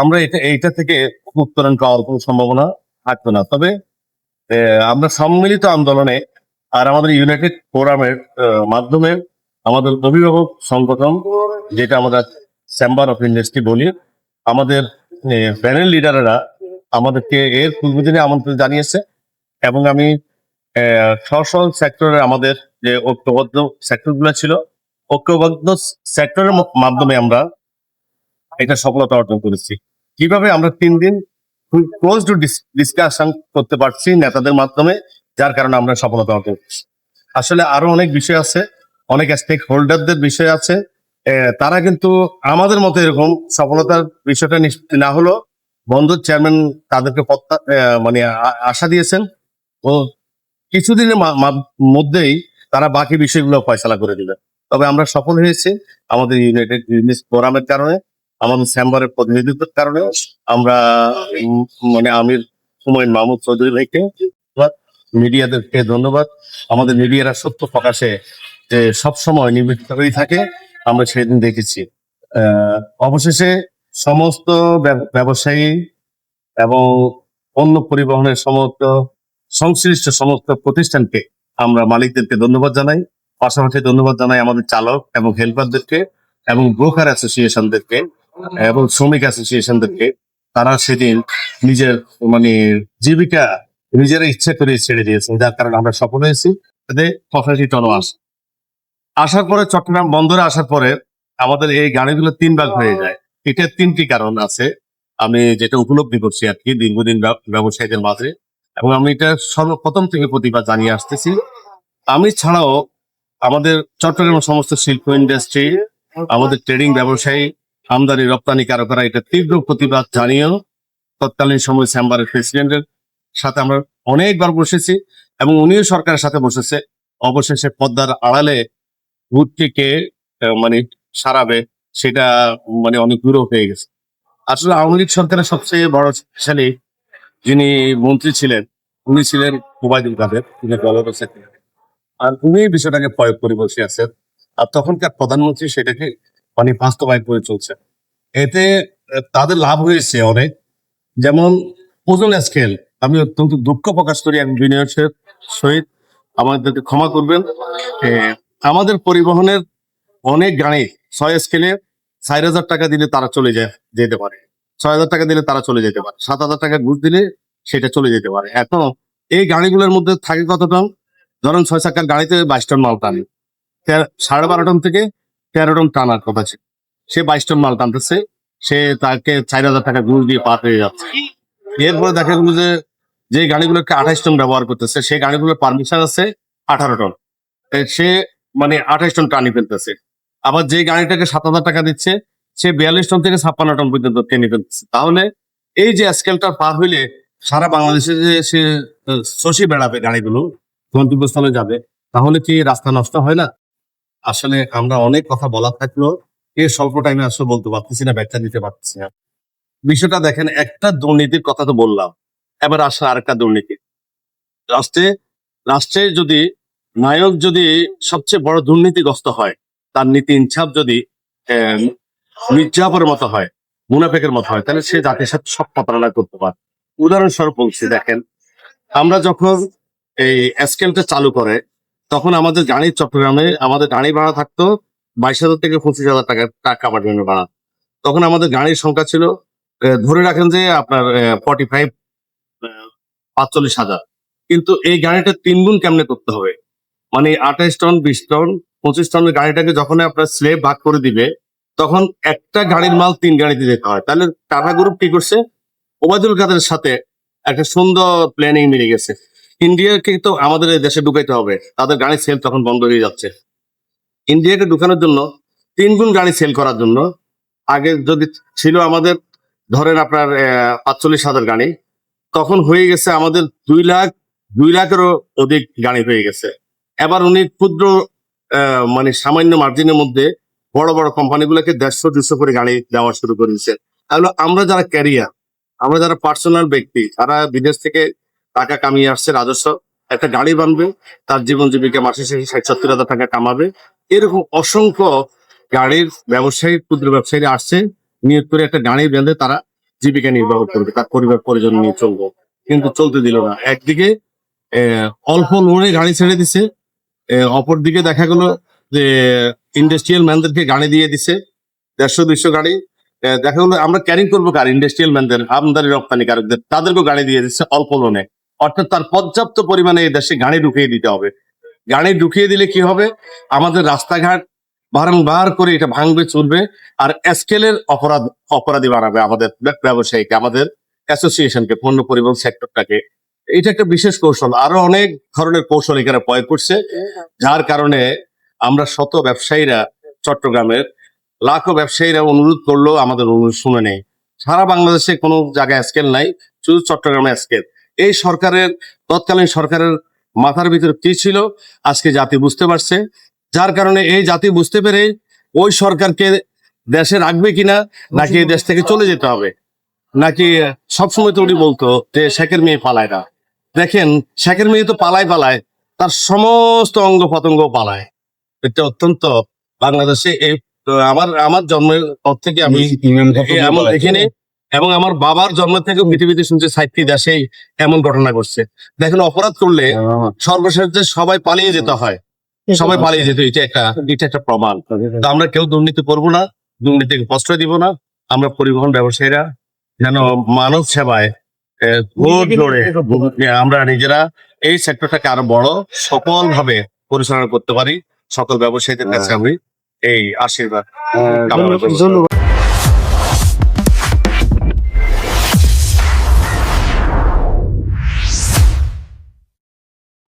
আমরা এটা, এইটা থেকে উত্তরণ পাওয়ার কোনো সম্ভাবনা থাকতো না। তবে আমরা সম্মিলিত আন্দোলনে আর আমাদের ইউনাইটেড ফোরামের মাধ্যমে আমাদের অভিভাবক সংগঠন, যেটা আমরা চেম্বার অফ ইন্ডাস্ট্রি বলি, আমাদের প্যানেল লিডাররা আমাদেরকে এর পূর্বদিনে আমন্ত্রণ জানিয়েছে এবং আমি সশল সেক্টরের আমাদের যে ঐক্যবদ্ধ সেক্টরগুলো ছিল, ঐক্যবদ্ধ সেক্টরের মাধ্যমে আমরা এটা সফলতা অর্জন করেছি। কীভাবে আমরা তিন দিন ক্লোজ টু ডিসকাশন করতে পারছি নেতাদের মাধ্যমে, যার কারণে আমরা সফলতা অর্জন করছি। আসলে আরও অনেক বিষয় আছে, অনেক স্টেক হোল্ডারদের বিষয় আছে তারা কিন্তু আমাদের মতো এরকম সফলতার বিষয়টা নিশ্চিত না হলো বন্ধুর চেয়ারম্যান তাদেরকে মানে আশা দিয়েছেন। ও কিছুদিনের মধ্যেই তারা বাকি বিষয়গুলো ফয়সলা করে দিবে। তবে আমরা সফল হয়েছি আমাদের ইউনাইটেড ফোরামের কারণে। আমাদের চেম্বারের প্রতিনিধিত্বের কারণে আমরা মানে আমির হুমায়ুন মাহমুদ চৌধুরী ভাইকে মিডিয়াদেরকে ধন্যবাদ। আমাদের মিডিয়ারা সত্য প্রকাশে যে সব সময় নিবেদিত হয়ে থাকে, আমরা সেদিন দেখেছি। অবশেষে সমস্ত ব্যব- ব্যবসায়ী এবং পণ্য পরিবহনের সমস্ত, সংশ্লিষ্ট সমস্ত প্রতিষ্ঠানকে আমরা মালিকদেরকে ধন্যবাদ জানাই। পাশাপাশি ধন্যবাদ জানাই আমাদের চালক এবং হেল্পারদেরকে এবং ব্রোকার অ্যাসোসিয়েশনদেরকে। এবং শ্রমিক অ্যাসোসিয়েশন থেকে তারা সেদিন নিজের মানে জীবিকা নিজেরা ইচ্ছে করে ছেড়ে দিয়েছেন যার কারণে আমরা সফল হয়েছি। পঁচাশি টন আস। আসার পরে চট্টগ্রাম বন্দরে আসার পরে আমাদের এই গাড়িগুলো তিন ভাগ হয়ে যায়। এটার তিনটি কারণ আছে। আমি যেটা উপলব্ধি করছি আর কি দীর্ঘদিন ব্যব- ব্যবসায়ীদের মাঝে। এবং আমি এটা সর্বপ্রথম থেকে প্রতিবাদ জানিয়ে আসতেছি। আমি ছাড়াও আমাদের চট্টগ্রামের সমস্ত শিল্প ইন্ডাস্ট্রি আমাদের ট্রেডিং ব্যবসায়ী আমদানি রপ্তানি কারকরা এটা তীব্র প্রতিবাদ জানিয়েও তৎকালীন সময় চেম্বারের প্রেসিডেন্টের সাথে আমরা অনেকবার বসেছি এবং উনিও সরকারের সাথে বসেছে। অবশেষে পদ্মার আড়ালে ভূতকে মানে সারাবে, সেটা মানে অনেক দূর হয়ে গেছে। আসলে আওয়ামী লীগ সরকারের সবচেয়ে বড় শক্তিশালী যিনি মন্ত্রী ছিলেন, উনি ছিলেন ওবায়দুল কাদের, তিনি আর উনি বিষয়টাকে প্রয়োগ করে বসে আছেন। আর তখনকার প্রধানমন্ত্রী সেটাকে মানে বাস্তবায়ন করে চলছে। এতে তাদের লাভ হয়েছে অনেক। যেমন, ওজন স্কেল আমি অত্যন্ত দুঃখ প্রকাশ করি আমি বিনয়ের সহিত। আমাদেরকে ক্ষমা করবেন। আমাদের পরিবহনের অনেক গাড়ি ছয় স্কেলে চার হাজার টাকা দিলে তারা চলে যায়, যেতে পারে। ছয় হাজার টাকা দিলে তারা চলে যেতে পারে। সাত হাজার টাকা ঘুষ দিলে সেটা চলে যেতে পারে। এখন এই গাড়িগুলোর মধ্যে থাকে কত টন ধরেন ছয় চাকার গাড়িতে বাইশ টন মাল টানে। সাড়ে বারো টন থেকে তেরো টন টানার কথা ছিল। সে বাইশ টন মাল টানতেছে, সে তাকে চার হাজার টাকা ঘুষ দিয়ে পার হয়ে যাচ্ছে। এরপরে দেখা গেল যে যে গাড়িগুলোকে আঠাইশ টন ব্যবহার করতেছে সেই গাড়িগুলোর পারমিশন আছে আঠারো টন। সে মানে আঠাইশ টন টানি ফেলতেছে। আবার যে গাড়িটাকে সাত হাজার টাকা দিচ্ছে, সে বিয়াল্লিশ টন থেকে ছাপ্পান্ন টন পর্যন্ত টেনে ফেলতেছে। তাহলে এই যে স্কেলটা পার হইলে সারা বাংলাদেশে যে সে শশী বেড়াবে গাড়িগুলো, গন্তব্যস্থলে যাবে, তাহলে কি রাস্তা নষ্ট হয় না? আসলে আমরা অনেক কথা বলার থাকল এই স্বল্প টাইমে আসলে বলতে পারতেছি না ব্যাখ্যা দিতে পারতেছি না। বিষয়টা দেখেন একটা দুর্নীতির কথা তো বললাম এবার আসে আরেকটা দুর্নীতি। রাষ্ট্রে রাষ্ট্রে যদি নায়ক যদি সবচেয়ে বড় দুর্নীতিগ্রস্ত হয় তার নীতি ইনসাফ যদি আহ, মতো হয় মুনাফেকের মতো হয় তাহলে সে জাতির সাথে সব প্রতারণা করতে পারে। উদাহরণস্বরূপ বলছি দেখেন আমরা যখন এই স্কেলটা চালু করে তখন আমাদের গাড়ি চট্টগ্রামে আমাদের গাড়ি ভাড়া থাকতো বাইশ হাজার থেকে পঁচিশ হাজার টাকা টাকা পাঠানো ভাড়া। তখন আমাদের গাড়ির সংখ্যা ছিল ধরে রাখেন যে আপনার ফর্টি ফাইভ পাঁচচল্লিশ হাজার। কিন্তু এই গাড়িটা তিন গুণ কেমনে করতে হবে? মানে আঠাইশ টন, বিশ টন, পঁচিশ টনের গাড়িটাকে যখন আপনার স্লেব ভাগ করে দিবে, তখন একটা গাড়ির মাল তিন গাড়িতে যেতে হয়। তাহলে টাটা গ্রুপ কি করছে? ওবায়দুল কাদের সাথে একটা সুন্দর প্ল্যানিং মিলে গেছে। ইন্ডিয়াকে তো আমাদের এই দেশে ঢুকাইতে হবে। তাদের গাড়ি সেল তখন বন্ধ হয়ে যাচ্ছে। ইন্ডিয়াকে ঢুকানোর জন্য তিন গুণ গাড়ি সেল করার জন্য আগে যদি ছিল আমাদের ধরেন আপনার পাঁচচল্লিশ হাজার গাড়ি, তখন হয়ে গেছে আমাদের দুই লাখ, দুই লাখেরও অধিক গাড়ি হয়ে গেছে। এবার উনি ক্ষুদ্র মানে সামান্য মার্জিনের মধ্যে বড় বড় কোম্পানিগুলোকে দেড়শো, দুশো করে গাড়ি দেওয়া শুরু করে তাহলে আমরা যারা ক্যারিয়ার আমরা যারা পার্সোনাল ব্যক্তি তারা বিদেশ থেকে টাকা কামিয়ে আসছে রাজস্ব। একটা গাড়ি বানবে, তার জীবন জীবিকা মাসে শেষে ষাট, সত্তর হাজার টাকা কামাবে। এরকম অসংখ্য গাড়ির ব্যবসায়ী, ক্ষুদ্র ব্যবসায়ীরা আসছে, নিয়োগ করে একটা গাড়ি বেঁধে তারা জীবিকা নির্বাহ করবে, তার পরিবার, পরিজন নিয়ে চলবো। কিন্তু চলতে দিল না। একদিকে অল্প লোনে গাড়ি ছেড়ে দিছে অপর দিকে দেখা গেলো যে ইন্ডাস্ট্রিয়াল ম্যানদেরকে গাড়ি দিয়ে দিছে, দেড়শো, দুইশো গাড়ি। দেখা গেলো আমরা ক্যারিং করব কার? ইন্ডাস্ট্রিয়াল ম্যানদের আমদানি রপ্তানিকারকদের, তাদেরকেও গাড়ি দিয়ে দিচ্ছে অল্প লোনে। অর্থাৎ তার পর্যাপ্ত পরিমাণে এই দেশে গাড়ি ঢুকিয়ে দিতে হবে। গাড়ি ঢুকিয়ে দিলে কি হবে? আমাদের রাস্তাঘাট বারংবার করে এটা ভাঙবে, চলবে, আর স্কেলের অপরাধ, অপরাধী বানাবে আমাদের ব্য- ব্যবসায়ীকে, আমাদের অ্যাসোসিয়েশনকে, পণ্য পরিবহন সেক্টরটাকে। এটা একটা বিশেষ কৌশল। আরও অনেক ধরনের কৌশল এখানে প্রয়োগ করছে। যার কারণে আমরা শত ব্যবসায়ীরা চট্টগ্রামের, লাখো ব্যবসায়ীরা অনুরোধ করলেও আমাদের অনুরোধ শুনে নেই। সারা বাংলাদেশে কোনো জায়গায় স্কেল নাই, শুধু চট্টগ্রামে স্কেল। এই সরকারের তৎকালীন সরকারের মাথার ভিতরে কি ছিল? আজকে জাতি বুঝতে পারছে। যার কারণে এই জাতি বুঝতে পেরে ওই সরকারকে দেশে রাখবে কিনা নাকি দেশ থেকে চলে যেতে হবে? নাকি সবসময় তো উনি বলতো যে শেখের মেয়ে পালায় না। দেখেন শেখের মেয়ে তো পালায় পালায় তার সমস্ত অঙ্গ পতঙ্গ পালায়। এটা অত্যন্ত বাংলাদেশে এই আমার আমার জন্মের পর থেকে আমি এমন দেখিনি। এবং আমার বাবার জন্ম থেকে পৃথিবীতে শুনছি সাহিত্যি দেশেই এমন ঘটনা ঘটছে। দেখেন অপরাধ করলে সর্বশেষ যে সবাই পালিয়ে যেতে হয় সবাই পালিয়ে যেত এটা একটা এটা একটা প্রমাণ। তো আমরা কেউ দুর্নীতি করব না দুর্নীতিকে প্রশ্রয় দিব না আমরা পরিবহন ব্যবসায়ীরা যেন মানব সেবায় আমরা নিজেরা এই সেক্টরটাকে আরও বড় সফল ভাবে পরিচালনা করতে পারি। সকল ব্যবসায়ীদের কাছে আমি এই আশীর্বাদ ধন্যবাদ।